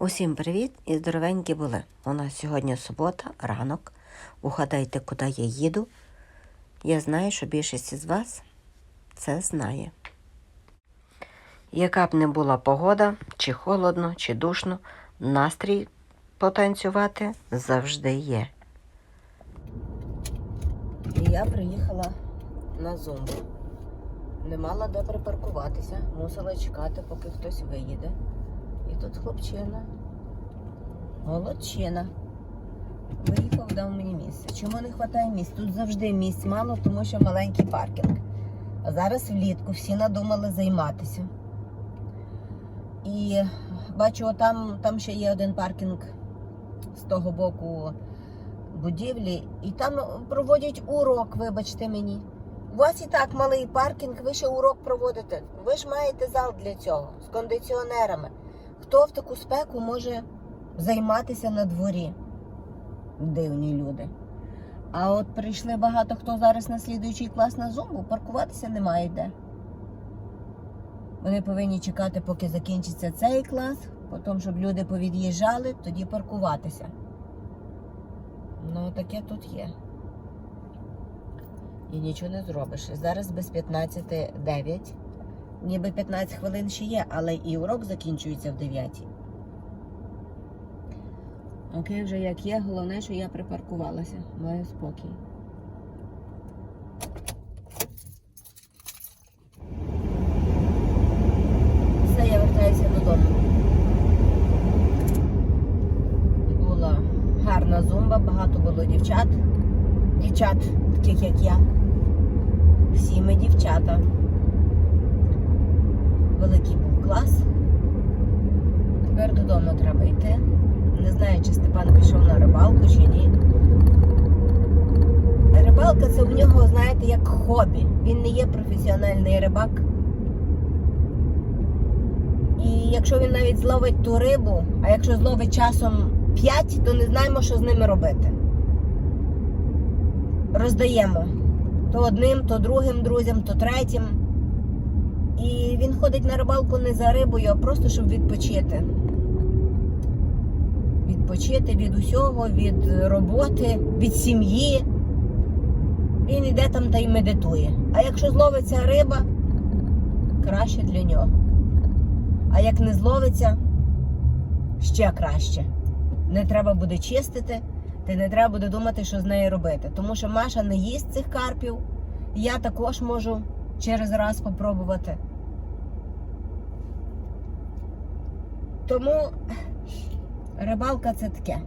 Усім привіт і здоровенькі були. У нас сьогодні субота, ранок. Угадайте, куди я їду. Я знаю, що більшість із вас це знає. Яка б не була погода, чи холодно, чи душно, настрій потанцювати завжди є. Я приїхала на зумбу. Не мала де припаркуватися, мусила чекати, поки хтось виїде. Тут хлопчина. Молодчина. Виїхав, дав мені місце. Чому не вистачає місць? Тут завжди місць мало, тому що маленький паркінг. А зараз влітку всі надумали займатися. І бачу, там, там ще є один паркінг з того боку будівлі, і там проводять урок, вибачте мені. У вас і так малий паркінг, ви ще урок проводите. Ви ж маєте зал для цього з кондиціонерами. Хто в таку спеку може займатися на дворі? Дивні люди. А от прийшли багато хто зараз на слідуючий клас на зумбу, паркуватися немає де. Вони повинні чекати, поки закінчиться цей клас, потім, щоб люди повід'їжджали, тоді паркуватися. Ну, таке тут є. І нічого не зробиш. Зараз без 15.09. Ніби 15 хвилин ще є, але і урок закінчується в 9. Окей, вже як є, головне, що я припаркувалася. Маю спокій. Все, я вертаюся додому. Була гарна зумба, багато було дівчат. Дівчат, таких як я. Всі ми дівчата. Великий був клас. Тепер додому треба йти. Не знаю, чи Степан пішов на рибалку чи ні. Рибалка це в нього, знаєте, як хобі. Він не є професіональний рибак. І якщо він навіть зловить ту рибу, а якщо зловить часом 5, то не знаємо, що з ними робити. Роздаємо то одним, то другим друзям, то третім. І він ходить на рибалку не за рибою, а просто щоб відпочити. Відпочити від усього, від роботи, від сім'ї. Він йде там та й медитує. А якщо зловиться риба, краще для нього. А як не зловиться, ще краще. Не треба буде чистити, та не треба буде думати, що з нею робити. Тому що Маша не їсть цих карпів. Я також можу через раз попробувати. Тому рибалка це таке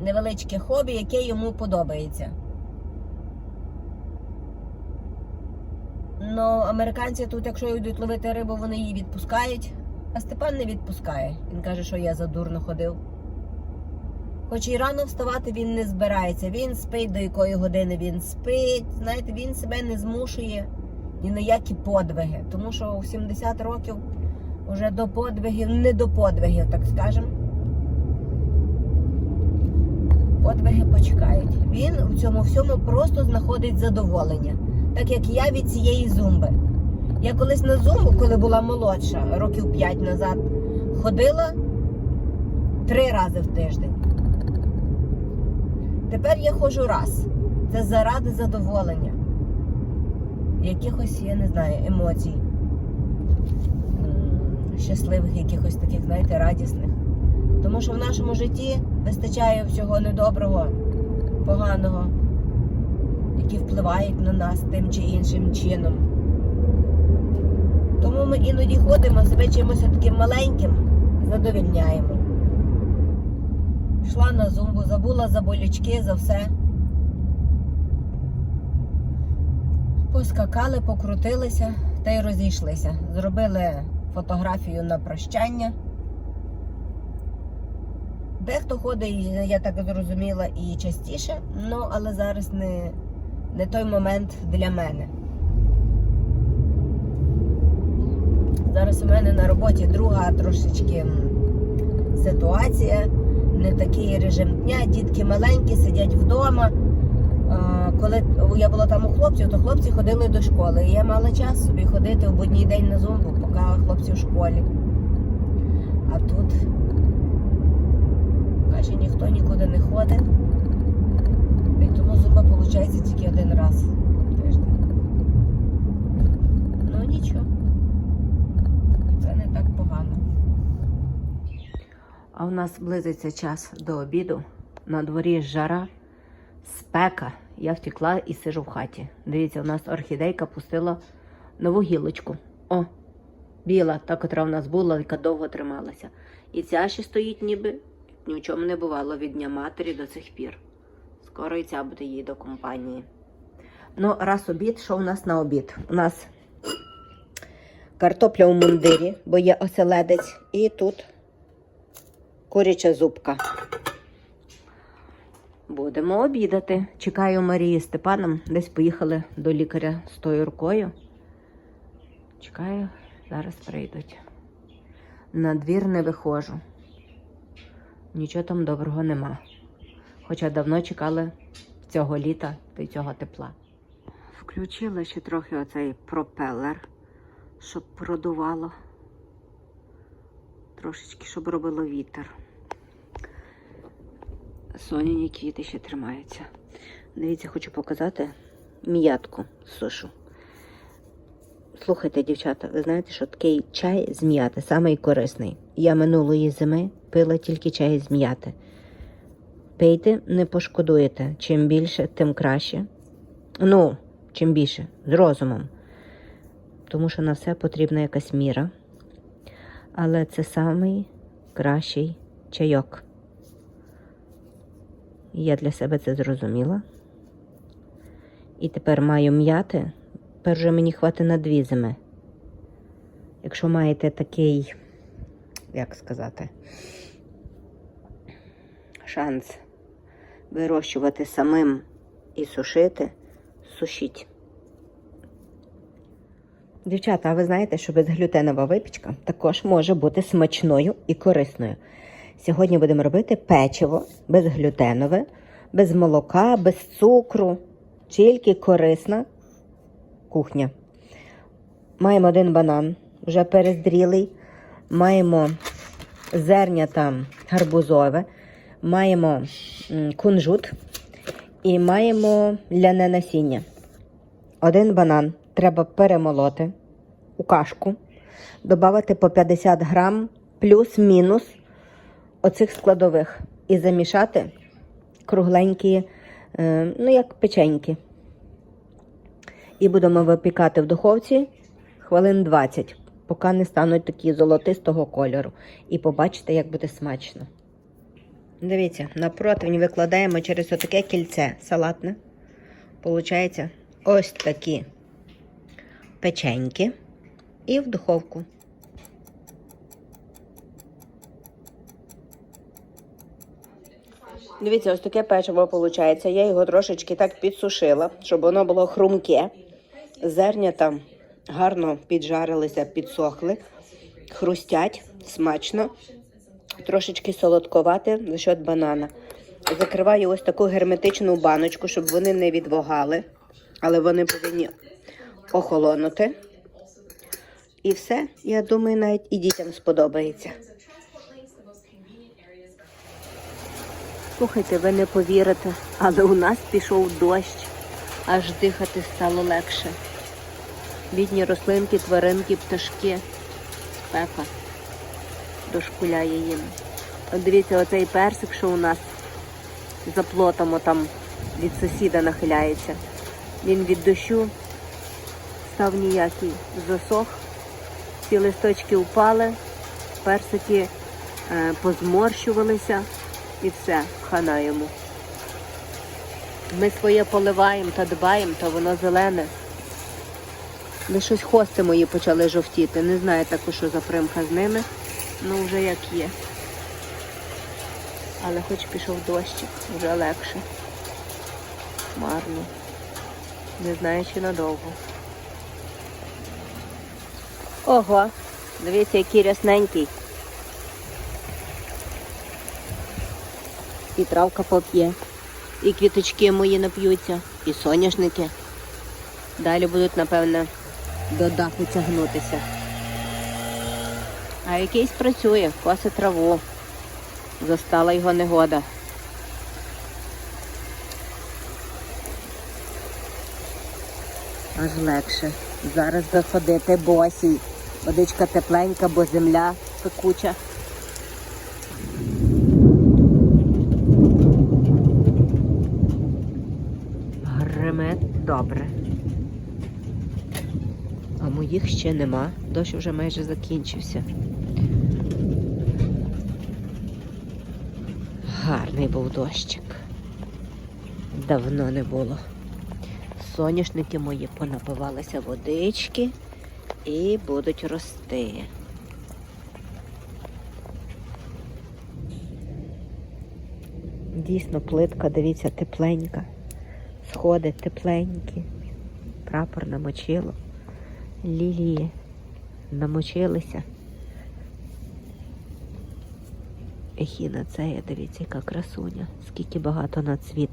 невеличке хобі, яке йому подобається. Ну, американці тут, якщо йдуть ловити рибу, вони її відпускають. А Степан не відпускає. Він каже, що я задурно ходив. Хоч і рано вставати він не збирається. Він спить, до якої години він спить. Знаєте, він себе не змушує ні на які подвиги. Тому що у 70 років вже до подвигів, не до подвигів, так скажемо. Подвиги почекають. Він у цьому всьому просто знаходить задоволення. Так як я від цієї зумби. Я колись на зумбу, коли була молодша, років 5 назад, ходила три рази в тиждень. Тепер я ходжу раз. Це заради задоволення. Якихось, я не знаю, емоцій. Щасливих, якихось таких, знаєте, радісних. Тому що в нашому житті вистачає всього недоброго, поганого, які впливають на нас тим чи іншим чином. Тому ми іноді ходимо себе чимось таким маленьким, задовільняємо. Пішла на зумбу, забула за болячки, за все. Поскакали, покрутилися та й розійшлися. Зробили фотографію на прощання. Дехто ходить, я так зрозуміла, і частіше, ну але зараз не, не той момент для мене. Зараз у мене на роботі друга трошечки ситуація, не такий режим дня. Дітки маленькі, сидять вдома. Коли я була там у хлопців, то хлопці ходили до школи. І я мала час собі ходити в будній день на зумбу, поки хлопці в школі. А тут виходить. І тому зуба виходить тільки один раз в. Ну нічого. Це не так погано. А у нас близиться час до обіду. На дворі жара, спека. Я втекла і сижу в хаті. Дивіться, у нас орхідейка пустила нову гілочку. О, біла, та, котра в нас була, яка довго трималася. І ця ще стоїть, ніби ні в чому не бувало від Дня матері до цих пір. Скоро і ця буде їй до компанії. Ну, раз обід, що у нас на обід? У нас картопля у мундирі, бо є оселедець, і тут куряча зубка. Будемо обідати. Чекаю Марії Степаном. Десь поїхали до лікаря з тою рукою. Чекаю, зараз прийдуть. На двір не виходжу. Нічого там доброго нема. Хоча давно чекали цього літа та й цього тепла. Включила ще трохи оцей пропелер, щоб продувало. Трошечки, щоб робило вітер. Соняні квіти ще тримаються. Дивіться, хочу показати м'ятку сушу. Слухайте, дівчата, ви знаєте, що такий чай з м'яти самий корисний. Я минулої зими пила тільки чай з м'яти. Пийте, не пошкодуєте. Чим більше, тим краще. Ну, чим більше, з розумом. Тому що на все потрібна якась міра. Але це самий кращий чайок. Я для себе це зрозуміла. І тепер маю м'яти. Тепер вже мені хватить на дві зими. Якщо маєте такий, як сказати, шанс вирощувати самим і сушити, сушіть. Дівчата, а ви знаєте, що безглютенова випічка також може бути смачною і корисною. Сьогодні будемо робити печиво безглютенове, без молока, без цукру, тільки корисна кухня. Маємо один банан, вже перезрілий, маємо зернята гарбузове, маємо кунжут і маємо ляне насіння. Один банан треба перемолоти у кашку, додати по 50 грам плюс-мінус оцих складових і замішати кругленькі, е, ну як печеньки. І будемо випікати в духовці хвилин 20, поки не стануть такі золотистого кольору. І побачите, як буде смачно. Дивіться, на противень викладаємо через отаке кільце салатне. Получається ось такі печеньки і в духовку. Дивіться, ось таке печиво виходить. Я його трошечки так підсушила, щоб воно було хрумке. Зернята гарно піджарилися, підсохли, хрустять смачно, трошечки солодковате за счет банана. Закриваю ось таку герметичну баночку, щоб вони не відвогали, але вони повинні охолонути. І все, я думаю, навіть і дітям сподобається. Слухайте, ви не повірите, але у нас пішов дощ, аж дихати стало легше. Бідні рослинки, тваринки, пташки, спека дошкуляє їм. От дивіться, оцей персик, що у нас за плотом там від сусіда нахиляється. Він від дощу став ніякий, засох, ці листочки впали, персики е, позморщувалися і все, хана йому. Ми своє поливаємо та дбаємо, та воно зелене. Ви щось хости мої почали жовтіти. Не знаю також, що за примха з ними. Ну вже як є. Але хоч пішов дощик, вже легше. Марно. Не знаю, чи надовго. Ого, дивіться, який рясненький. І травка поп'є, і квіточки мої нап'ються, і соняшники. Далі будуть, напевне, до даху тягнутися. А якийсь працює, коси траву. Застала його негода. Аж легше. Зараз заходити босій. Водичка тепленька, бо земля пекуча. Гриме добре. Моїх ще нема. Дощ вже майже закінчився. Гарний був дощик. Давно не було. Соняшники мої понапивалися водички і будуть рости. Дійсно, плитка, дивіться, тепленька. Сходи тепленькі. Прапор намочило. Лілії намочилися. Ехіна це є, дивіться, яка красуня, скільки багато на цвіт.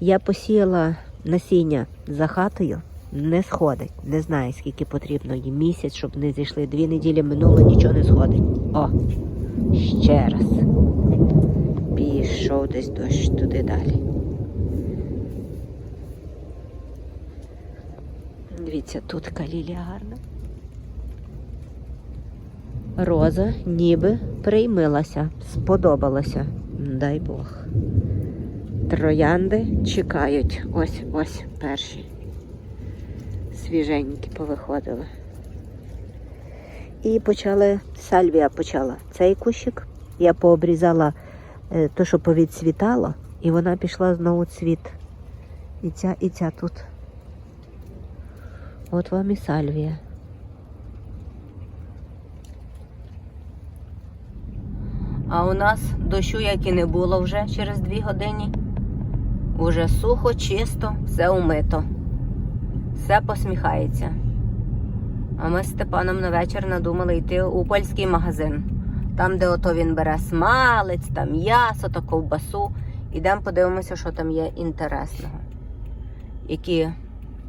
Я посіяла насіння за хатою, не сходить. Не знаю, скільки потрібно їй місяць, щоб не зійшли. Дві неділі минуло, нічого не сходить. О, ще раз. Пішов десь дощ туди далі. Дивіться, тут калілія гарна. Роза ніби приймилася, сподобалася. Дай Бог. Троянди чекають. Ось ось перші. Свіженькі повиходили. І почали, сальвія почала цей кущик. Я пообрізала е, то, що повідцвітало, і вона пішла знову цвіт. І ця, і ця тут. От вам і сальвія. А у нас дощу як і не було вже через дві години. Уже сухо, чисто, все умито. Все посміхається. А ми з Степаном на вечір надумали йти у польський магазин. Там, де ото він бере смалець, там м'ясо та ковбасу. Ідемо подивимося, що там є інтересного. Які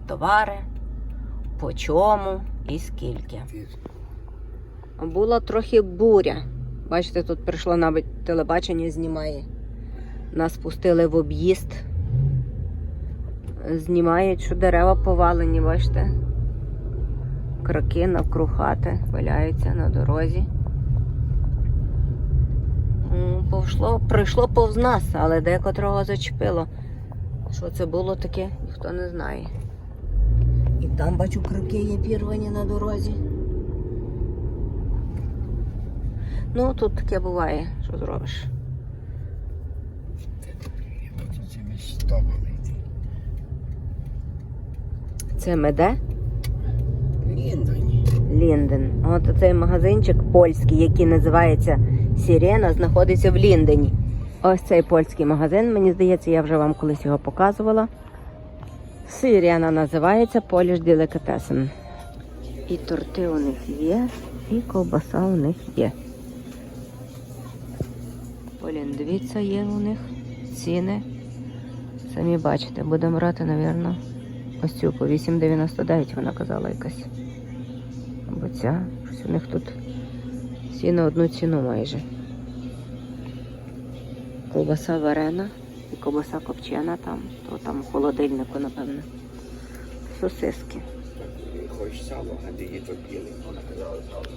товари, по чому і скільки. Була трохи буря. Бачите, тут прийшло навіть телебачення знімає. Нас пустили в об'їзд. Знімають, що дерева повалені, бачите? Краки навкруг хати валяються на дорозі. Повшло, прийшло повз нас, але декотрого зачепило. Що це було таке, ніхто не знає. І там, бачу, краки є пірвані на дорозі. Ну, тут таке буває, що зробиш. Це меде Ліндоні. Лінден. От цей магазинчик польський, який називається Сірена, знаходиться в Ліндені. Ось цей польський магазин, мені здається, я вже вам колись його показувала. Сирена називається Polish Delicatessen. І торти у них є, і ковбаса у них є. Поліндвіця є у них, ціни. Самі бачите, будемо брати, напевно, ось цю по 8,99 вона казала якась. Або ця. Щось у них тут всі на одну ціну майже. Ковбаса варена і ковбаса копчена там, то там в холодильнику, напевно. Сосиски.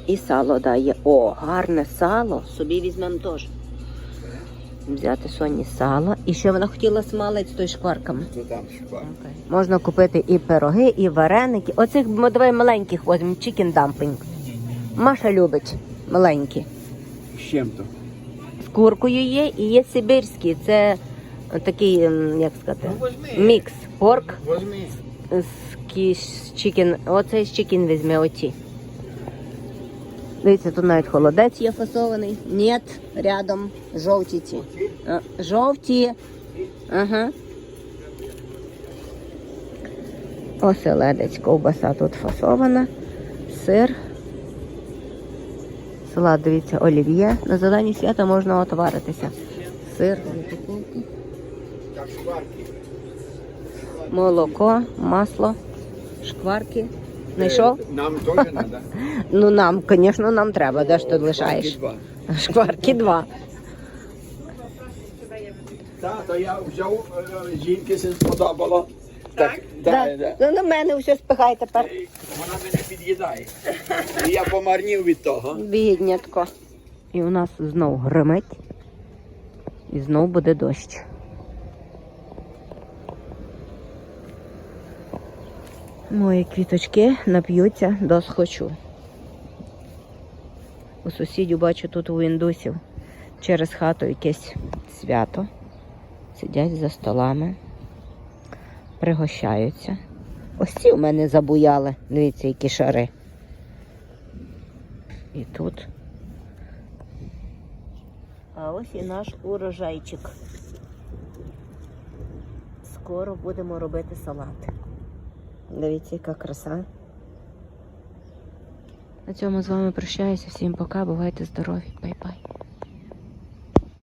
І сало дає. О, гарне сало. Собі візьмемо теж. Взяти Соні сало. І ще вона хотіла смалець з той шкварками. То там шквар. Можна купити і пироги, і вареники. Оцих давай маленьких возьмемо, чікен дамплінг. Маша любить маленькі. З чим то? З куркою є і є сибирські. Це такий, як сказати, мікс. Порк з чікен. Оцей з чікен візьме оті. Дивіться, тут навіть холодець є фасований. Ні, рядом жовті ці. Жовті. Ага. Оселедець, ковбаса тут фасована. Сир. Салат, дивіться, олів'є. На зелені свята можна отваритися. Сир, шкварки. Молоко, масло, шкварки. Знайшов? Нам теж треба. Ну нам, звісно, нам треба. Де ж ти лишаєш? Шкварки два. Так, то я взяв е, жінки, се сподобало. Так, да, да. Ну на мене все спихай тепер. Вона мене під'їдає. І я помарнів від того. Біднятко. І у нас знов гримить. І знов буде дощ. Мої квіточки нап'ються до схочу. У сусідів бачу тут у індусів через хату якесь свято. Сидять за столами, пригощаються. Ось ці у мене забуяли. Дивіться, які шари. І тут. А ось і наш урожайчик. Скоро будемо робити салат. Дивіться, яка краса. На цьому з вами прощаюся. Всім пока, бувайте здорові. Бай-бай.